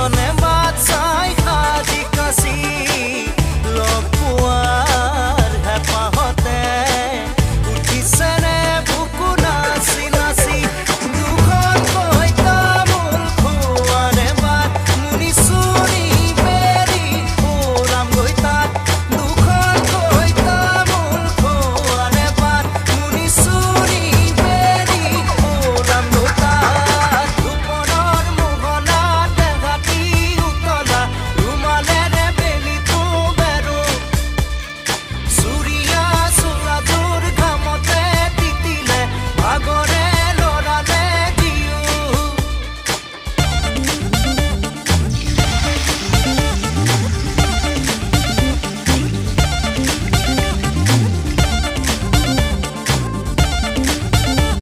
너내